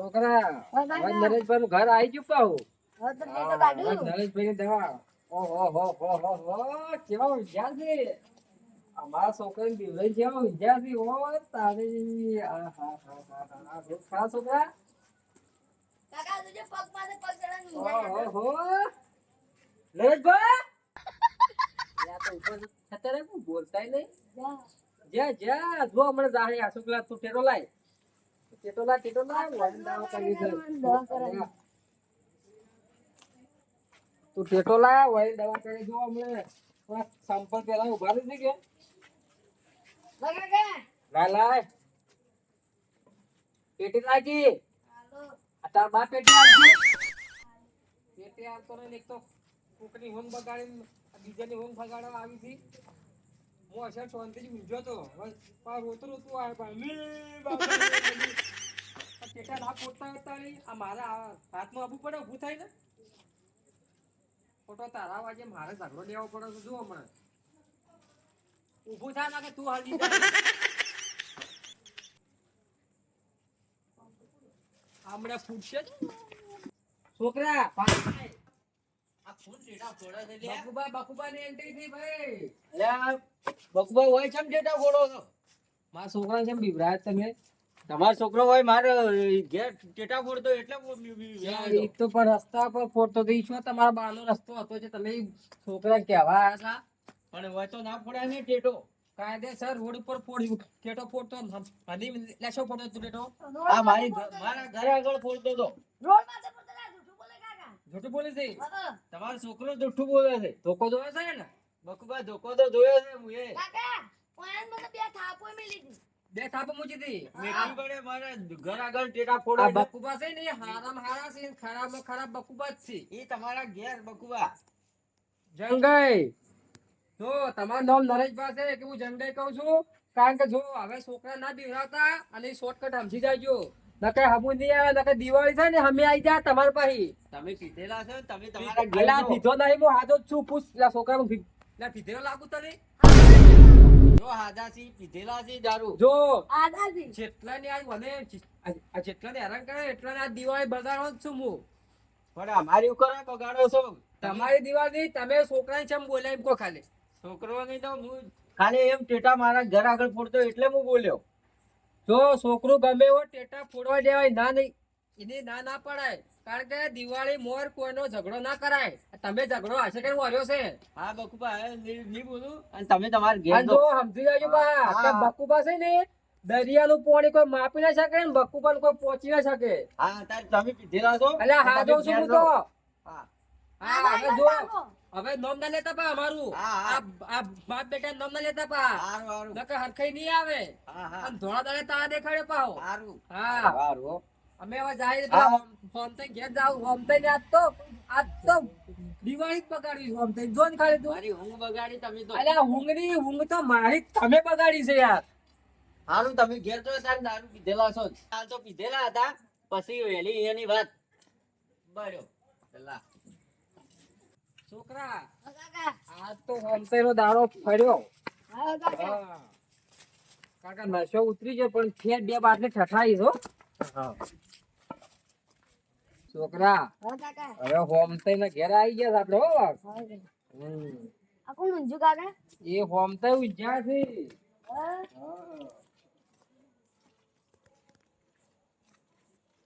છોકરા. નરેશભાઈ નું ઘર આવી ગયું પાહુ. નરેશભાઈ દવા. ઓહો હો હો હો હો કેવા વિદ્યા છે અમારા છોકરાને બીવડાઈ જેવા વિદ્યા છે ઓ તારી. હા હા હા હા હા. ખરા છોકરા? કાકા તુજે પગ માથે પગ ચડાવીને ઓહો નરેશભાઈ? યા તો ઉપર છતાં રે કોઈ બોલતાય નહીં. જા. જા જા. હમણાં જાહે આ છોકરા તું ટેરો લાય. તું ટેટો લાય વાળી દવા કરી જો હમણાં થોડા પેલા ઊભા રહી કે લા લાય. પેટી લાગી તાર બા પેટી લાગી પેટી આવતો નહીં એક તો કોકની ઊંઘ બગાડીને બીજાની હોન બગાડવા આવી હતી. હું શાંતિથી ઊંઘ્યો તો. હવે રોતું રોતું આવે પણ. લી બાપા રે બધી. આ પેટા ના પોતા હતા નહીં આ મારા હાથમાં આબુ પડે, ઊભું થાય ને? ખોટો તારા વાગે મારે ઝઘડો લેવો પડે જુઓ હમણાં ઊભું થાય ના કે તું હાલ હમણાં ફૂટશે. છોકરા પાછળ બકુબા થઈ ભાઈ હોય ફોડો છો? મારા તમે તમારો છોકરો હોય મારે ઘેર ટેટા ફોડતો એટલે ઈ તો પણ રસ્તા પર ફોડતો તો ઈશ્વર તમારા બાનો રસ્તો હતો છે તમે છોકરા કહેવા આવ્યા હતા પણ હોય તો ના ફોડાય ને ટેટો કાયદેસર રોડ ઉપર ફોડ્યું ટેટો ફોડતો હની લેશો ફોડતો ટેટો આ મારી મારા ઘરે આગળ ફોડતો હતો રોડ માથે પડતો લા, જૂઠું બોલે કાકા. જૂઠું બોલે છે? તમારો છોકરો જુઠ્ઠું બોલે છે. ધોકો જોયો છે ને? બકુબા ધોકો તો જોયો છે હું એ. કાકા, ઓયાન મને બે થાપો મેલી હતી. બે થાપ મૂકી દી મેઠી પડે મારા ઘર આગળ ટેટા આ ફોડો બકુબા છે ને હારામ હારા છે ખરાબ ખરાબ બકુબા છે. એ તમારા ઘેર બકુબા જંગાઈ. જો તમારું નામ નરેશભાઈ છે કે હું જંગાઈ કહું છું. કારણ કે જો હવે છોકરા ના બીવડાવતા અને શોર્ટકટ સમજી જાજો. નકે હમુ નહીં આવે નકે દિવાળી છે ને અમે આવી જા તમારી પાસે તમે પીધેલા છો ને તમે તમારા ઘેર પીધો નહીં હું હાજો જ છું પૂછ લા છોકરાનું પી- પીધેલો લાગુ તને? જો હાદાસી પીધેલા છે દારૂ. જો. હાદાસી જેટલા ને આજ મને આ- આ જેટલાને હેરાન કરે એટલા ને આ દિવાળી બગાડો જ છું હું. પણ અમારી ઉપર બગાડો છો. તમારી દિવાળી નહીં, તમે છોકરાને ચમ બોલ્યા એમ કહો ખાલી? છોકરો નહીં તો હું ખાલી એમ ટેટા મારા ઘર આગળ ફોડતો એટલે હું બોલ્યો. જો છોકરું ગમે એવો ટેટા ફોડવા દેવાય ના નહીં. એને ના ના પડાય. કારણ કે દિવાળી મોર કોઈનો ઝઘડો ના કરાય. તમે ઝઘડો હશે કે વર્યો છે. હા બકુબા નહીં બોલું. અને તમે તમારે ઘેર જો સમજી જાજો બા. બકુબા છે ને દરિયાનું પાણી કોઈ માપી ના શકે ને બકુબા કોઈ પહોંચી ના શકે. હા તમે પીધેલા છો? એટલે હા જો છું હું તો. હા. હા હવે જો હવે નોમ ના લેતા પા અમારું. આ આ બાપ બેટા નોમ ના લેતા પા. હારું હારું નકર હરખાઈ નહીં આવે. અને ધોળા દાડે તારા દેખાડે પાહો. હારું હા. હારું અમે હવે જાય ફોન થઈ ઘેર જાવ હોમ થઈ આજ તો આજ તો દિવાળી બગાડી હોમ થઈ જોન ખાલી તું. મારી ઊંઘ બગાડી તમે તો. અલ્યા ઊંઘની ઊંઘ તો મારી તમે બગાડી છે યાર. હારું તમે ઘેર તો તાર દારૂ પીધેલા છો. હાલ તો પીધેલા હતા પછી વેલી એની વાત. બરો પેલા છોકરા હા, આજ તો હોમ નો દાડો ફર્યો. કાકા. નશો ઉતરી ગયો પણ ફેર બે બાટલે ઠઠાઈ છો છોકરા હવે હોમ ને ઘેર આવી ગયા આપડે હો. કોણ ઊંઝું કાકા? એ હોમ તો ઉજ્યા છે.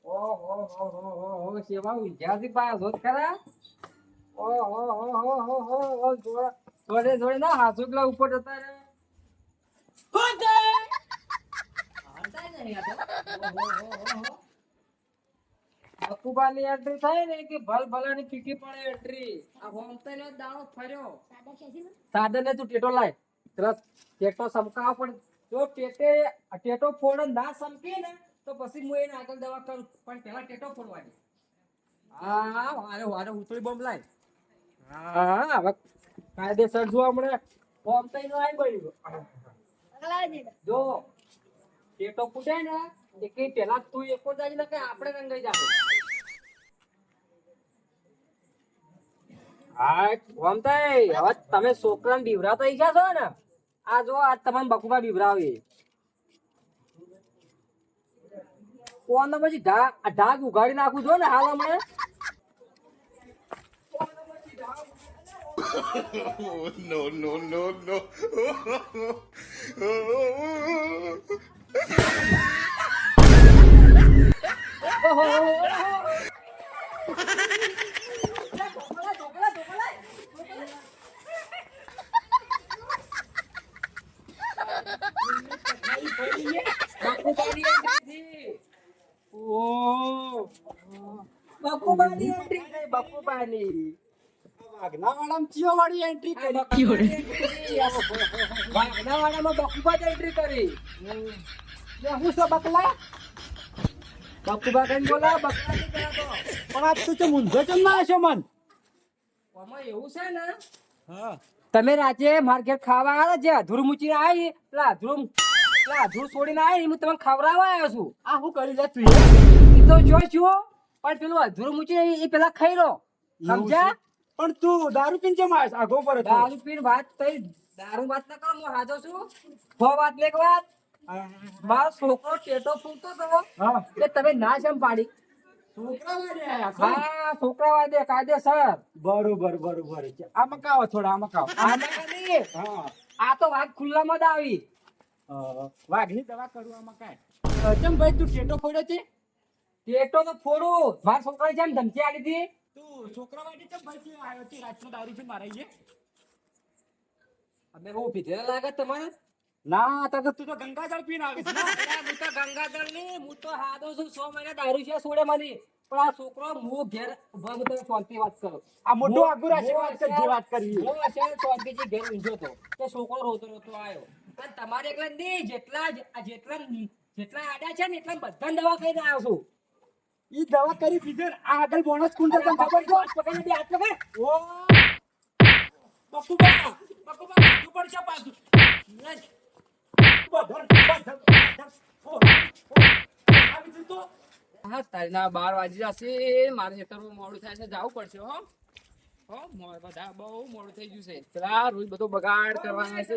ઓહો હો હો હો હો સેવા ઉજ્યા છે જોત ખરા? જોડે જોડે જોડે ના હાસુકલા ઉપર જતા રે બકુબાની એન્ટ્રી થાય ને કે ભલ ભલાની ફીકી પડે એન્ટ્રી આ હોમ નો ફર્યો સાદા ખેંચી સાધન તું ટેટો લાય તરત ટેટો સમકાવ પણ જો ટેટે ટેટો ફોડ ના સમકે ને તો પછી હું એને આગળ દવા કરું પણ પેલા ટેટો ફોડવાની હા વારે વારે ઉતળી બોમ્બ લાય હા હવે કાયદેસર જો હમણે ફોર્મ તઈ નો. આવી અગલાજી. જો તો ફૂટે ને એ કઈ પેલા તું એકો જ ને કે આપણે રંગાઈ જાવ હા હવે તમે છોકરાને બીવરાતા ઈચ્છા છો ને. આ જો આ તમામ બકુબા બીવરાવે. કોણ પછી ઢાક ઉઘાડી નાખું છો ને હાલ હમણાં. No, no, no, no. ઓહ. બકુબાની entry થઈ, બકુબાની. વાઘનાવાળામાં ચિયો વાળી એન્ટ્રી કરી. વાઘનાવાડામાં બકુબા entry કરી. હું છો બકલા? બકુબા કઈ બોલા? બકલા પણ આ તું ઊંધો ના હશો મન? એવું છે ને હા. તમે રાજે માર્કેટ ખાવા આવ્યા જે અધૂરું મૂચીને આવી પેલા અધૂરું પેલા અધૂરું છોડીને આવી હું તમને ખવડાવવા આવ્યો છું. આ હું કરી લે તું? તો જો છું પણ પેલું અધૂરું મૂચીને એ પેલા ખાઈ લો. સમજ્યા? છે? પણ તું દારૂ પીને કેમ આવ્યો આગો પર દારૂ પીને વાત થઈ દારૂ વાત ના કરો હું હાજો છું. હો વાત લેક એક વાત. મારો છોકરો ટેટો ફૂલતો હતો. કે તમે ના શેમ પાડી. છોકરા? વાદે કાયદેસર. બરોબર બરોબર. છે આ મકાવો થોડા આ મકાવો. આમાં નહીં. આ તો વાત ખુલ્લામાં જ આવી. વાઘની દવા કરું આમાં કાંઈ? ચમ ભાઈ તું ટેટો ફોડ્યો છે? ટેટો તો ફોડું. મારા છોકરાએ જેમ ધમકી આલી હતી તું છોકરા માટે કેમ ભાઈ તું આવ્યો છે રાતનો દારૂ છે મારા? અમે હું પીધેલા લાગે તમારે ના તો તું તો ગંગાજળ પીને આવીશ ને. હું તો ગંગાજળ નહીં, હું તો હાદો છું, સો મહિના દારૂ છે છોડે મને. પણ આ છોકરો મો ઘેર ઊભા ઊભા શાંતિ વાત કરો. આ મોટો હું- છે વાત કર, જે વાત કરી હું હશે શાંતિજી ઘેર ઊંઘ્યો તો. તો છોકરો રોતો રોતો આવ્યો. પણ તમારે એકલા નહીં, જેટલા જ- આ જેટલા જેટલા આડ્યા છે ને એટલા બધા દવા કહી આવ્યો છું. ઈ દવા કરી પીધે આ આગળ બોનસ કુંડ તને ખબર છે? પકડી દે હાથ પકડ. ઓ! બકુબા બકુબા કાઢું પડશે પાછું. બધર, બધર, બધર. ઓ, ઓ, આવી તું તો? હા તારીના બાર વાગી જશે. મારે ખેતરમાં મોડું થાય છે. જવું પડશે હો. હો મોર બધા બહુ મોડું થઈ ગયું છે. ચલા રોજ બધો બગાડ કરવાના છે.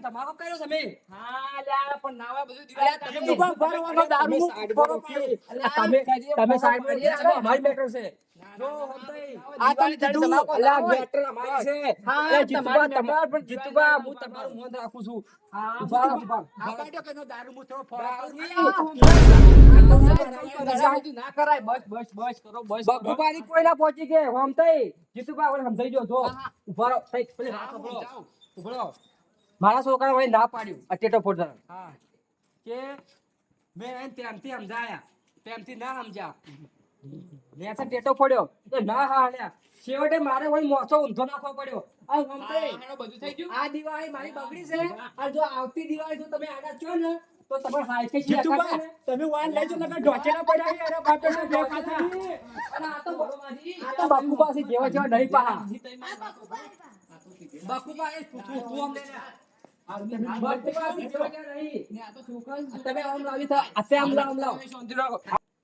ધમાકો કર્યો તમે હા લ્યા પણ નાવા બધું તમે દુકાન ભરવાનો દારૂ સાઈડ ભરો પર તમે તમે સાઈડ પર છે અમારી મેટર છે આ તમે કીધું. અલા, મેટર અમારી છે હા, અલા, જીતુભા, પણ જીતુભા, હું તમારું મોન રાખું છું ઊભા ઊભા આ કાઢ્યો કે દારૂ હું થોડો ફોડો દારૂ કરું. નહીં. ના કરાય. બસ બસ બસ કરો બસ બકુબાની કોઈ ના પહોંચી કે? ઓમ થઈ. જીતુભા ઓલે સમજાઈ ગયો. જો ઊભા રહો. થઈ પેલી વાત સાંભળો. ઊભા મારા છોકરા ભાઈ ના પાડ્યું. આ ટેટો ફોડતા હા. કે મેં એને તેમથી સમજાયા. તેમથી ના સમજ્યા. મેં છે ટેટો ફોડ્યો. તો ના હાલ્યા છેવટે મારે વળી મોસો ઊંધો નાખવો પડ્યો. આ થઈ. આ દિવાળી મારી બગડી છે. અને જો આવતી દિવાળી જો તમે આડા છો ને તો તમે હાઈકે છે તમે વાન લઈ જાઓ નકર ઢોચેલા પડ્યા છે. અરે બાપે ને બે પાછા. આ તો આ તો બાપુ પાસે જેવા જેવા નહીં પાહા. બાપુ પાસે તું- તું- તું લાવ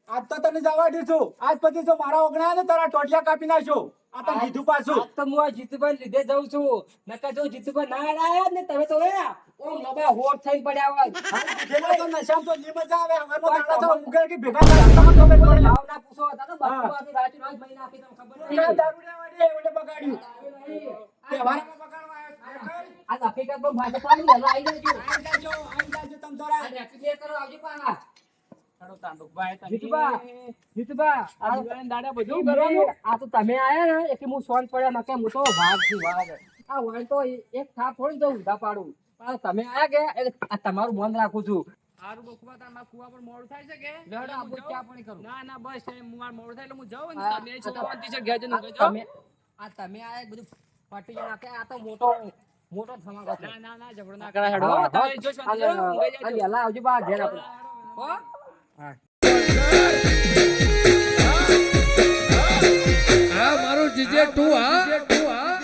આજ તો તને જવા દીધું. આજ પછી જો મારા ઓગણા ને તારા ટોટિયા કાપી નાખશો. આ તને કીધું પાછું. તો હું આ જીતુભાઈ લીધે જઉં છું. નકર જો જીતુભાઈ ના આવ્યા ને તમે તો એ ઓમ લબા હોટ થઈને પડ્યા હોય. જેના તો નશામાં તો ની મજા આવે હવારનો દાડા તો ઉઘાડ કે ભેગા થાય તો ખબર પડે. ભાવ ના પૂછો દાદા બાપુ પાસે રાજી રાજ મહિના આપી તમને ખબર પેલા નહીં દારૂડિયા વાળી ઓલે બગાડ્યું. તહેવારમાં બગાડવા આવ્યો છે. આ હકીકતમાં ભાષા પાડી હવે આવી જજો આઈ જાજો, આઈ જાજો તમ તારા. કરો આવજો આયા ને એટલે હું સોન પડ્યા નકે હું તો ભાગ છું ભાગ આ હોય તો એક થાપ થોડી જવું ઉધા પાડું તમે આયા કે આ તમારું મન રાખું છું. હારું બકુબા તાર મારા કુવા પર મોડું થાય છે કે? લેવડો હું ચા પાણી કરું. ના ના બસ હું મારે મોડું થાય એટલે હું જાઉં આ- ને તમે આ છો છે ઘેર જઈને આ ઊંઘી જાઓ. તમે આ તમે આયા બધું પટી નાખે આ તો મોટો મોટો ધમાકો ના ના ના ઝઘડો ના કરાય હેડો હા, તમે જો આવજો બા ઘેર આપણે. આ મારું જીજે ટુ હા?